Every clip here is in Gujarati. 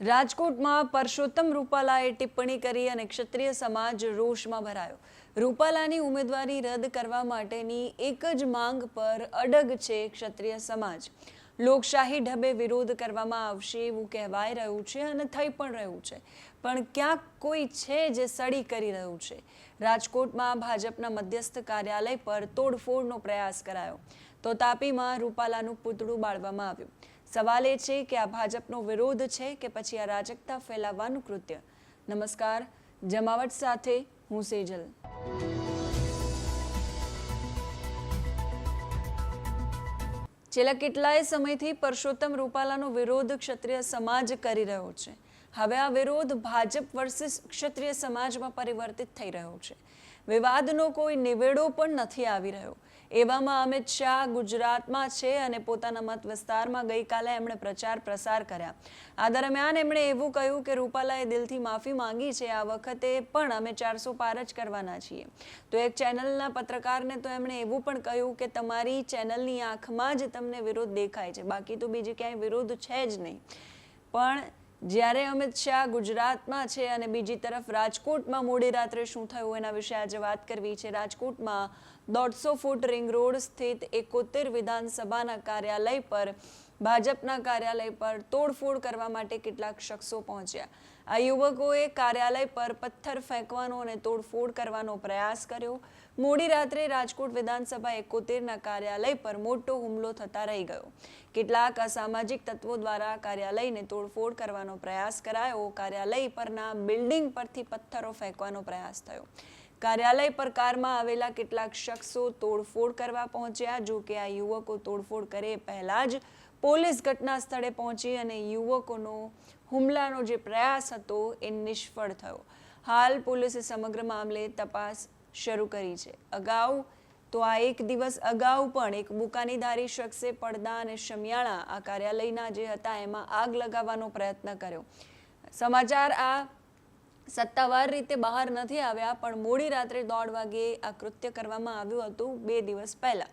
રાજકોટમાં પરસોત્તમ રૂપાલાએ ટિપ્પણી કરી અને ક્ષત્રિય સમાજ રોષમાં ભરાયો. રૂપાલાની ઉમેદવારી રદ કરવા માટેની એક જ માંગ પર અડગ છે ક્ષત્રિય સમાજ. લોકશાહી ઢબે વિરોધ કરવામાં આવશે એવું કહેવાય રહ્યું છે અને થઈ પણ રહ્યું છે. પણ ક્યાંક કોઈ છે જે સડી કરી રહ્યું છે? રાજકોટમાં ભાજપના મધ્યસ્થ કાર્યાલય પર તોડફોડનો પ્રયાસ કરાયો. તો તાપીમાં રૂપાલાનું પૂતળું બાળવામાં આવ્યું. સવાલ એ છે કે આ ભાજપનો વિરોધ છે કે પછી આ રાજકતા ફેલાવવાનું કૃત્ય? નમસ્કાર, જમાવટ સાથે હું સેજલ. છેલ્લા કેટલાય સમયથી પરસોત્તમ રૂપાલાનો વિરોધ ક્ષત્રિય સમાજ કરી રહ્યો છે. હવે આ વિરોધ ભાજપ વર્સિસ ક્ષત્રિય સમાજમાં પરિવર્તિત થઈ રહ્યો છે. વિવાદનો કોઈ નિવેડો પણ નથી આવી રહ્યો. એવામાં અમિત શાહ ગુજરાતમાં છે અને પોતાના મત વિસ્તારમાં ગઈકાલે એમણે પ્રચાર પ્રસાર કર્યા. આ દરમિયાન એમણે એવું કહ્યું કે રૂપાલાએ દિલથી માફી માંગી છે. આ વખતે પણ અમે ચારસો પાર જ કરવાના છીએ. તો એક ચેનલના પત્રકારને તો એમણે એવું પણ કહ્યું કે તમારી ચેનલની આંખમાં જ તમને વિરોધ દેખાય છે. બાકી તો બીજી ક્યાંય વિરોધ છે જ નહીં. પણ જ્યારે અમિત શાહ ગુજરાતમાં છે અને બીજી તરફ રાજકોટમાં મોડી રાત્રે શું થયું એના વિશે આજે વાત કરવી છે. રાજકોટમાં દોઢસો ફૂટ રિંગ રોડ સ્થિત એકોતેર વિધાનસભાના કાર્યાલય પર ભાજપના કાર્યાલય પર તોડફોડ કરવા માટે કેટલાક શખ્સો પહોંચ્યા. આ યુવકોએ કાર્યાલય પર પથ્થર ફેંકવાનો અને તોડફોડ કરવાનો પ્રયાસ કર્યો. મોડી રાત્રે રાજકોટ વિધાનસભા એકોતેરના કાર્યાલય પર મોટો હુમલો થતા રહી ગયો. કેટલાક અસામાજિક તત્વો દ્વારા કાર્યાલયને તોડફોડ કરવાનો પ્રયાસ કરાયો. કાર્યાલય પરના બિલ્ડિંગ પરથી પથ્થરો ફેંકવાનો પ્રયાસ થયો. કાર્યાલય પર કારમાં આવેલા કેટલાક શખ્સો તોડફોડ કરવા પહોંચ્યા. જો કે આ યુવકો તોડફોડ કરે પહેલા જ પોલીસ ઘટના સ્થળે પહોંચી અને યુવકોનો હુમલાનો જે પ્રયાસ હતો એ નિષ્ફળ થયો. હાલ પોલીસે સમગ્ર મામલે તપાસ શરૂ કરી છે. અગાઉ તો આ એક દિવસ અગાઉ પણ એક બુકાનીધારી શખ્સે પડદા અને શમિયાળા આ કાર્યાલયના જે હતા એમાં આગ લગાવવાનો પ્રયત્ન કર્યો. સમાચાર આ સત્તાવાર રીતે બહાર નથી આવ્યા, પણ મોડી રાત્રે દોઢ વાગે આ કૃત્ય કરવામાં આવ્યું હતું બે દિવસ પહેલા.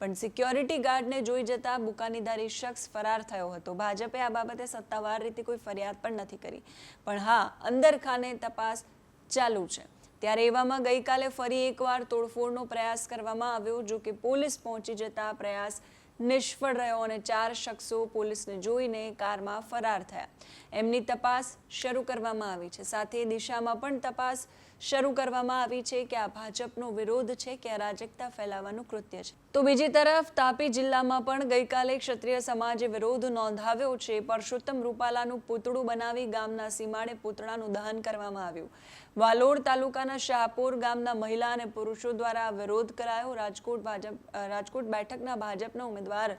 પણ સિક્યોરિટી ગાર્ડને જોઈ જતા બુકાનીધારી શખ્સ ફરાર થયો હતો. ભાજપે આ બાબતે સત્તાવાર રીતે કોઈ ફરિયાદ પણ નથી કરી. પણ હા અંદર ખાને તપાસ ચાલુ છે. ત્યારે એવામાં ગઈકાલે ફરી એકવાર તોડફોડનો પ્રયાસ કરવામાં આવ્યો જો કે પોલીસ પહોંચી જતા પ્રયાસ નિષ્ફળ રહ્યો અને ચાર શખ્સો પોલીસને જોઈને કારમાં ફરાર થયા. એમની તપાસ શરૂ કરવામાં આવી છે. સાથે દિશામાં પણ તપાસ શરૂ કરવામાં આવી છે કે આ ભાજપનો વિરોધ છે કે અરાજકતા ફેલાવવાનું કૃત્ય છે. તો બીજી તરફ તાપી જિલ્લામાં પણ ગઈકાલે ક્ષત્રિય સમાજે વિરોધ નોંધાવ્યો છે. પરસોત્તમ રૂપાલાનું પૂતળું બનાવી ગામના સીમાડે પૂતળાનું દહન કરવામાં આવ્યું. વાલોડ તાલુકાના શાહપુર ગામના મહિલા અને પુરુષો દ્વારા વિરોધ કરાયો. રાજકોટ ભાજપ રાજકોટ બેઠકના ભાજપના ઉમેદવાર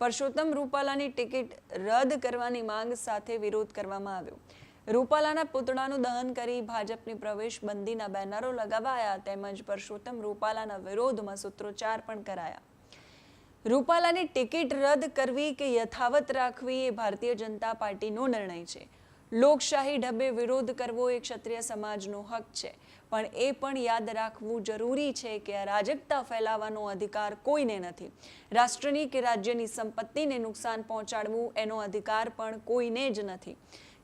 પરસોત્તમ રૂપાલાની ટિકિટ રદ કરવાની માંગ સાથે વિરોધ કરવામાં આવ્યો. રૂપાલાના પુતળાનું દહન કરી ભાજપની પ્રવેશ બંધીના બેનરો લગાવાયા તેમજ પરસોત્તમ રૂપાલાના વિરોધમાં સૂત્રોચ્ચાર પણ કરાયા. રૂપાલાની ટિકિટ રદ કરવી કે યથાવત રાખવી એ ભારતીય જનતા પાર્ટીનો નિર્ણય છે. લોકશાહી ઢબે વિરોધ કરવો એ ક્ષત્રિય સમાજનો હક છે. પણ એ પણ યાદ રાખવું જરૂરી છે કે અરાજકતા ફેલાવવાનો અધિકાર કોઈને નથી. રાષ્ટ્રની કે રાજ્યની સંપત્તિને નુકસાન પહોંચાડવું એનો અધિકાર પણ કોઈને જ નથી.